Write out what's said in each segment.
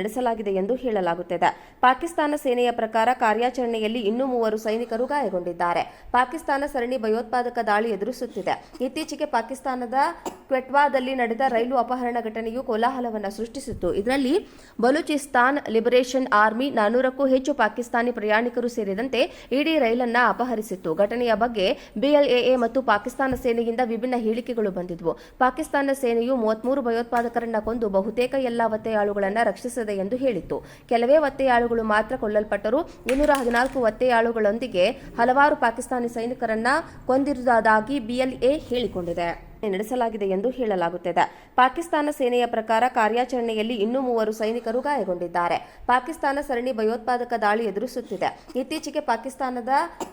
ನಡೆಸಲಾಗಿದೆ ಎಂದು ಹೇಳಲಾಗುತ್ತಿದೆ. ಪಾಕಿಸ್ತಾನ ಸೇನೆಯ ಪ್ರಕಾರ ಕಾರ್ಯಾಚರಣೆಯಲ್ಲಿ ಇನ್ನೂ ಮೂವರು ಸೈನಿಕರು ಗಾಯಗೊಂಡಿದ್ದಾರೆ. ಪಾಕಿಸ್ತಾನ ಸರಣಿ ಭಯೋತ್ಪಾದಕ ದಾಳಿ ಎದುರಿಸುತ್ತಿದೆ. ಇತ್ತೀಚೆಗೆ ಪಾಕಿಸ್ತಾನದ ಕ್ವೆಟ್ವಾದಲ್ಲಿ ನಡೆದ ರೈಲು ಅಪಹರಣ ಘಟನೆಯು ಕೋಲಾಹಲವನ್ನು ಸೃಷ್ಟಿಸಿತ್ತು. ಇದರಲ್ಲಿ ಬಲೂಚಿಸ್ತಾನ್ ಲಿಬರೇಷನ್ ಆರ್ಮಿ ನಾನೂರಕ್ಕೂ ಹೆಚ್ಚು ಪಾಕಿಸ್ತಾನಿ ಪ್ರಯಾಣಿಕರು ಸೇರಿದಂತೆ ಇಡೀ ರೈಲನ್ನ ಅಪಹರಿಸಿತ್ತು. ಘಟನೆಯ ಬಗ್ಗೆ ಬಿಎಲ್ಎಎ ಮತ್ತು ಪಾಕಿಸ್ತಾನ ಸೇನೆಯಿಂದ ವಿಭಿನ್ನ ಹೇಳಿಕೆಗಳು ಬಂದಿದ್ವು. ಪಾಕಿಸ್ತಾನ ಸೇನೆಯು ಮೂವತ್ಮೂರು ಭಯೋತ್ಪಾದಕರನ್ನ ಕೊಂದು ಬಹುತೇಕ ಎಲ್ಲಾ ಒತ್ತೆಯಾಳುಗಳನ್ನು ರಕ್ಷಿಸಿದೆ ಎಂದು ಹೇಳಿತ್ತು. ಕೆಲವೇ ಒತ್ತೆಯಾಳುಗಳು ಮಾತ್ರ ಕೊಲ್ಲಲ್ಪಟ್ಟರು. ಇನ್ನೂರ ಹದಿನಾಲ್ಕು ಒತ್ತೆಯಾಳುಗಳೊಂದಿಗೆ ಹಲವಾರು ಪಾಕಿಸ್ತಾನಿ ಸೈನಿಕರನ್ನ ಕೊಂದಿರುವುದಾಗಿ ಬಿಎಲ್ಎ ಹೇಳಿಕೊಂಡಿದೆ. ನಡೆಸಲಾಗಿದೆ ಎಂದು ಹೇಳಲಾಗುತ್ತಿದೆ. ಪಾಕಿಸ್ತಾನ ಸೇನೆಯ ಪ್ರಕಾರ ಕಾರ್ಯಾಚರಣೆಯಲ್ಲಿ ಇನ್ನೂ ಮೂವರು ಸೈನಿಕರು ಗಾಯಗೊಂಡಿದ್ದಾರೆ. ಪಾಕಿಸ್ತಾನ ಸರಣಿ ಭಯೋತ್ಪಾದಕ ದಾಳಿ ಎದುರಿಸುತ್ತಿದೆ. ಇತ್ತೀಚೆಗೆ ಪಾಕಿಸ್ತಾನದ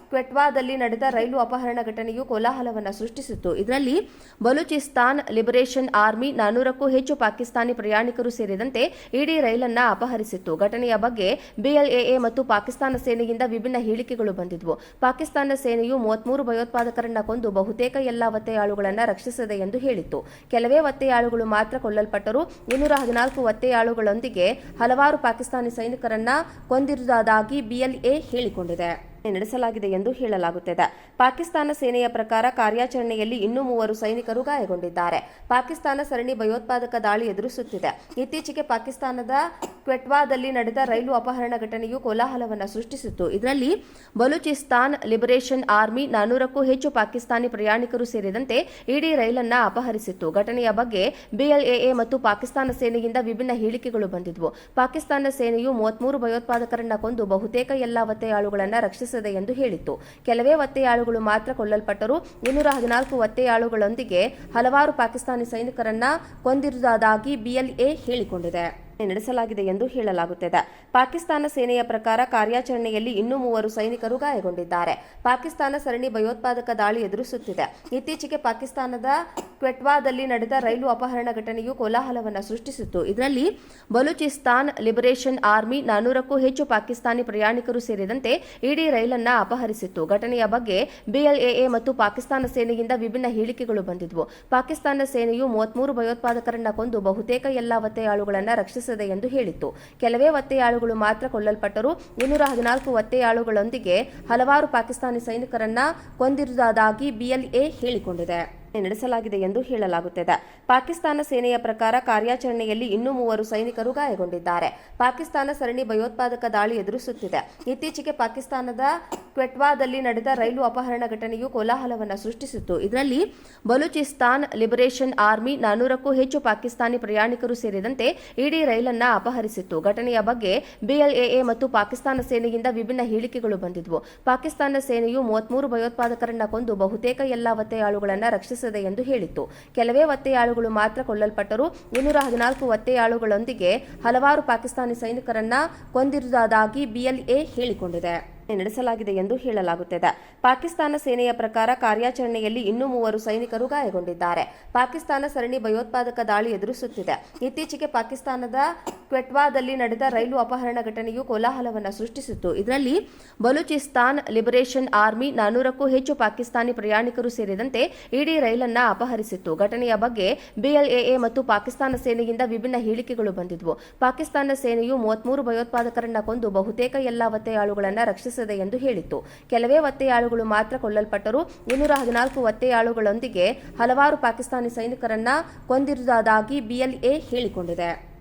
ಕ್ವೆಟ್ವಾದಲ್ಲಿ ನಡೆದ ರೈಲು ಅಪಹರಣ ಘಟನೆಯು ಕೋಲಾಹಲವನ್ನು ಸೃಷ್ಟಿಸಿತ್ತು. ಇದರಲ್ಲಿ ಬಲೂಚಿಸ್ತಾನ್ ಲಿಬರೇಷನ್ ಆರ್ಮಿ ನಾನೂರಕ್ಕೂ ಹೆಚ್ಚು ಪಾಕಿಸ್ತಾನಿ ಪ್ರಯಾಣಿಕರು ಸೇರಿದಂತೆ ಇಡೀ ರೈಲನ್ನ ಅಪಹರಿಸಿತ್ತು. ಘಟನೆಯ ಬಗ್ಗೆ ಬಿಎಲ್ಎಎ ಮತ್ತು ಪಾಕಿಸ್ತಾನ ಸೇನೆಯಿಂದ ವಿಭಿನ್ನ ಹೇಳಿಕೆಗಳು ಬಂದಿದ್ವು. ಪಾಕಿಸ್ತಾನ ಸೇನೆಯು ಮೂವತ್ಮೂರು ಭಯೋತ್ಪಾದಕರನ್ನ ಕೊಂದು ಬಹುತೇಕ ಎಲ್ಲಾ ಒತ್ತೆಯಾಳುಗಳನ್ನು ರಕ್ಷಿಸಿದೆ ಎಂದು ಹೇಳಿತ್ತು. ಕೆಲವೇ ಒತ್ತೆಯಾಳುಗಳು ಮಾತ್ರ ಕೊಲ್ಲಲ್ಪಟ್ಟರು. ಇನ್ನೂರ ಹದಿನಾಲ್ಕು ಒತ್ತೆಯಾಳುಗಳೊಂದಿಗೆ ಹಲವಾರು ಪಾಕಿಸ್ತಾನಿ ಸೈನಿಕರನ್ನ ಕೊಂದಿರುವುದಾಗಿ ಬಿಎಲ್ಎ ಹೇಳಿಕೊಂಡಿದೆ. ನಡೆಸಲಾಗಿದೆ ಎಂದು ಹೇಳಲಾಗುತ್ತಿದೆ. ಪಾಕಿಸ್ತಾನ ಸೇನೆಯ ಪ್ರಕಾರ ಕಾರ್ಯಾಚರಣೆಯಲ್ಲಿ ಇನ್ನೂ ಮೂವರು ಸೈನಿಕರು ಗಾಯಗೊಂಡಿದ್ದಾರೆ. ಪಾಕಿಸ್ತಾನ ಸರಣಿ ಭಯೋತ್ಪಾದಕ ದಾಳಿ ಎದುರಿಸುತ್ತಿದೆ. ಇತ್ತೀಚೆಗೆ ಪಾಕಿಸ್ತಾನದ ಕ್ವೆಟ್ವಾದಲ್ಲಿ ನಡೆದ ರೈಲು ಅಪಹರಣ ಘಟನೆಯು ಕೋಲಾಹಲವನ್ನು ಸೃಷ್ಟಿಸಿತ್ತು. ಇದರಲ್ಲಿ ಬಲೂಚಿಸ್ತಾನ್ ಲಿಬರೇಷನ್ ಆರ್ಮಿ ನಾನೂರಕ್ಕೂ ಹೆಚ್ಚು ಪಾಕಿಸ್ತಾನಿ ಪ್ರಯಾಣಿಕರು ಸೇರಿದಂತೆ ಇಡೀ ರೈಲನ್ನು ಅಪಹರಿಸಿತ್ತು. ಘಟನೆಯ ಬಗ್ಗೆ ಬಿಎಲ್ಎಎ ಮತ್ತು ಪಾಕಿಸ್ತಾನ ಸೇನೆಯಿಂದ ವಿಭಿನ್ನ ಹೇಳಿಕೆಗಳು ಬಂದಿದ್ವು. ಪಾಕಿಸ್ತಾನ ಸೇನೆಯು ಮೂವತ್ಮೂರು ಭಯೋತ್ಪಾದಕರನ್ನ ಕೊಂದು ಬಹುತೇಕ ಎಲ್ಲ ಒತ್ತೆಯಾಳುಗಳನ್ನು ರಕ್ಷಿಸಿದೆ ಎಂದು ಹೇಳಿತ್ತು. ಕೆಲವೇ ಒತ್ತೆಯಾಳುಗಳು ಮಾತ್ರ ಕೊಲ್ಲಲ್ಪಟ್ಟರು. ಇನ್ನೂರ ಹದಿನಾಲ್ಕು ಒತ್ತೆಯಾಳುಗಳೊಂದಿಗೆ ಹಲವಾರು ಪಾಕಿಸ್ತಾನಿ ಸೈನಿಕರನ್ನ ಕೊಂದಿರುವುದಾಗಿ ಬಿಎಲ್ಎ ಹೇಳಿಕೊಂಡಿದೆ. ನಡೆಸಲಾಗಿದೆ ಎಂದು ಹೇಳಲಾಗುತ್ತಿದೆ. ಪಾಕಿಸ್ತಾನ ಸೇನೆಯ ಪ್ರಕಾರ ಕಾರ್ಯಾಚರಣೆಯಲ್ಲಿ ಇನ್ನೂ ಮೂವರು ಸೈನಿಕರು ಗಾಯಗೊಂಡಿದ್ದಾರೆ. ಪಾಕಿಸ್ತಾನ ಸರಣಿ ಭಯೋತ್ಪಾದಕ ದಾಳಿ ಎದುರಿಸುತ್ತಿದೆ. ಇತ್ತೀಚೆಗೆ ಪಾಕಿಸ್ತಾನದ ಕ್ವೆಟ್ವಾದಲ್ಲಿ ನಡೆದ ರೈಲು ಅಪಹರಣ ಘಟನೆಯು ಕೋಲಾಹಲವನ್ನು ಸೃಷ್ಟಿಸಿತ್ತು. ಇದರಲ್ಲಿ ಬಲೂಚಿಸ್ತಾನ್ ಲಿಬರೇಷನ್ ಆರ್ಮಿ ನಾನೂರಕ್ಕೂ ಹೆಚ್ಚು ಪಾಕಿಸ್ತಾನಿ ಪ್ರಯಾಣಿಕರು ಸೇರಿದಂತೆ ಇಡೀ ರೈಲನ್ನ ಅಪಹರಿಸಿತ್ತು. ಘಟನೆಯ ಬಗ್ಗೆ ಬಿಎಲ್ಎಎ ಮತ್ತು ಪಾಕಿಸ್ತಾನ ಸೇನೆಯಿಂದ ವಿಭಿನ್ನ ಹೇಳಿಕೆಗಳು ಬಂದಿದ್ವು. ಪಾಕಿಸ್ತಾನ ಸೇನೆಯು ಮೂವತ್ಮೂರು ಭಯೋತ್ಪಾದಕರನ್ನ ಕೊಂದು ಬಹುತೇಕ ಎಲ್ಲಾ ಒತ್ತೆಯಾಳುಗಳನ್ನು ರಕ್ಷಿಸಿದೆ ಎಂದು ಹೇಳಿತ್ತು. ಕೆಲವೇ ಒತ್ತೆಯಾಳುಗಳು ಮಾತ್ರ ಕೊಲ್ಲಲ್ಪಟ್ಟರು. ಇನ್ನೂರ ಹದಿನಾಲ್ಕು ಒತ್ತೆಯಾಳುಗಳೊಂದಿಗೆ ಹಲವಾರು ಪಾಕಿಸ್ತಾನಿ ಸೈನಿಕರನ್ನ ಕೊಂದಿರುವುದಾಗಿ ಬಿಎಲ್ಎ ಹೇಳಿಕೊಂಡಿದೆ. ನಡೆಸಲಾಗಿದೆ ಎಂದು ಹೇಳಲಾಗುತ್ತಿದೆ. ಪಾಕಿಸ್ತಾನ ಸೇನೆಯ ಪ್ರಕಾರ ಕಾರ್ಯಾಚರಣೆಯಲ್ಲಿ ಇನ್ನೂ ಮೂವರು ಸೈನಿಕರು ಗಾಯಗೊಂಡಿದ್ದಾರೆ. ಪಾಕಿಸ್ತಾನ ಸರಣಿ ಭಯೋತ್ಪಾದಕ ದಾಳಿ ಎದುರಿಸುತ್ತಿದೆ. ಇತ್ತೀಚೆಗೆ ಪಾಕಿಸ್ತಾನದ ಕ್ವೆಟ್ವಾದಲ್ಲಿ ನಡೆದ ರೈಲು ಅಪಹರಣ ಘಟನೆಯು ಕೋಲಾಹಲವನ್ನು ಸೃಷ್ಟಿಸಿತ್ತು. ಇದರಲ್ಲಿ ಬಲೂಚಿಸ್ತಾನ್ ಲಿಬರೇಷನ್ ಆರ್ಮಿ ನಾನೂರಕ್ಕೂ ಹೆಚ್ಚು ಪಾಕಿಸ್ತಾನಿ ಪ್ರಯಾಣಿಕರು ಸೇರಿದಂತೆ ಇಡೀ ರೈಲನ್ನ ಅಪಹರಿಸಿತ್ತು. ಘಟನೆಯ ಬಗ್ಗೆ ಬಿಎಲ್ಎಎ ಮತ್ತು ಪಾಕಿಸ್ತಾನ ಸೇನೆಯಿಂದ ವಿಭಿನ್ನ ಹೇಳಿಕೆಗಳು ಬಂದಿದ್ವು. ಪಾಕಿಸ್ತಾನ ಸೇನೆಯು ಮೂವತ್ಮೂರು ಭಯೋತ್ಪಾದಕರನ್ನ ಕೊಂದು ಬಹುತೇಕ ಎಲ್ಲಾ ಒತ್ತೆಯಾಳುಗಳನ್ನು ರಕ್ಷಿಸಿದೆ ಎಂದು ಹೇಳಿತ್ತು. ಕೆಲವೇ ಒತ್ತೆಯಾಳುಗಳು ಮಾತ್ರ ಕೊಲ್ಲಲ್ಪಟ್ಟರು. ಇನ್ನೂರ ಹದಿನಾಲ್ಕು ಒತ್ತೆಯಾಳುಗಳೊಂದಿಗೆ ಹಲವಾರು ಪಾಕಿಸ್ತಾನಿ ಸೈನಿಕರನ್ನ ಕೊಂದಿರುವುದಾಗಿ ಬಿಎಲ್ಎ ಹೇಳಿಕೊಂಡಿದೆ. ನಡೆಸಲಾಗಿದೆ ಎಂದು ಹೇಳಲಾಗುತ್ತಿದೆ. ಪಾಕಿಸ್ತಾನ ಸೇನೆಯ ಪ್ರಕಾರ ಕಾರ್ಯಾಚರಣೆಯಲ್ಲಿ ಇನ್ನೂ ಮೂವರು ಸೈನಿಕರು ಗಾಯಗೊಂಡಿದ್ದಾರೆ. ಪಾಕಿಸ್ತಾನ ಸರಣಿ ಭಯೋತ್ಪಾದಕ ದಾಳಿ ಎದುರಿಸುತ್ತಿದೆ. ಇತ್ತೀಚೆಗೆ ಪಾಕಿಸ್ತಾನದ ಕ್ವೆಟ್ವಾದಲ್ಲಿ ನಡೆದ ರೈಲು ಅಪಹರಣ ಘಟನೆಯು ಕೋಲಾಹಲವನ್ನು ಸೃಷ್ಟಿಸಿತ್ತು. ಇದರಲ್ಲಿ ಬಲೂಚಿಸ್ತಾನ್ ಲಿಬರೇಷನ್ ಆರ್ಮಿ ನಾನೂರಕ್ಕೂ ಹೆಚ್ಚು ಪಾಕಿಸ್ತಾನಿ ಪ್ರಯಾಣಿಕರು ಸೇರಿದಂತೆ ಇಡೀ ರೈಲನ್ನ ಅಪಹರಿಸಿತ್ತು. ಘಟನೆಯ ಬಗ್ಗೆ ಬಿಎಲ್ಎಎ ಮತ್ತು ಪಾಕಿಸ್ತಾನ ಸೇನೆಯಿಂದ ವಿಭಿನ್ನ ಹೇಳಿಕೆಗಳು ಬಂದಿದ್ವು. ಪಾಕಿಸ್ತಾನ ಸೇನೆಯು ಮೂವತ್ಮೂರು ಭಯೋತ್ಪಾದಕರನ್ನ ಕೊಂದು ಬಹುತೇಕ ಎಲ್ಲ ಒತ್ತೆಯಾಳುಗಳನ್ನು ರಕ್ಷಿಸಿದೆ ಎಂದು ಹೇಳಿತ್ತು. ಕೆಲವೇ ಒತ್ತೆಯಾಳುಗಳು ಮಾತ್ರ ಕೊಲ್ಲಲ್ಪಟ್ಟರು. ಇನ್ನೂರ ಹದಿನಾಲ್ಕು ಒತ್ತೆಯಾಳುಗಳೊಂದಿಗೆ ಹಲವಾರು ಪಾಕಿಸ್ತಾನಿ ಸೈನಿಕರನ್ನ ಕೊಂದಿರುವುದಾಗಿ ಬಿಎಲ್ಎ ಹೇಳಿಕೊಂಡಿದೆ.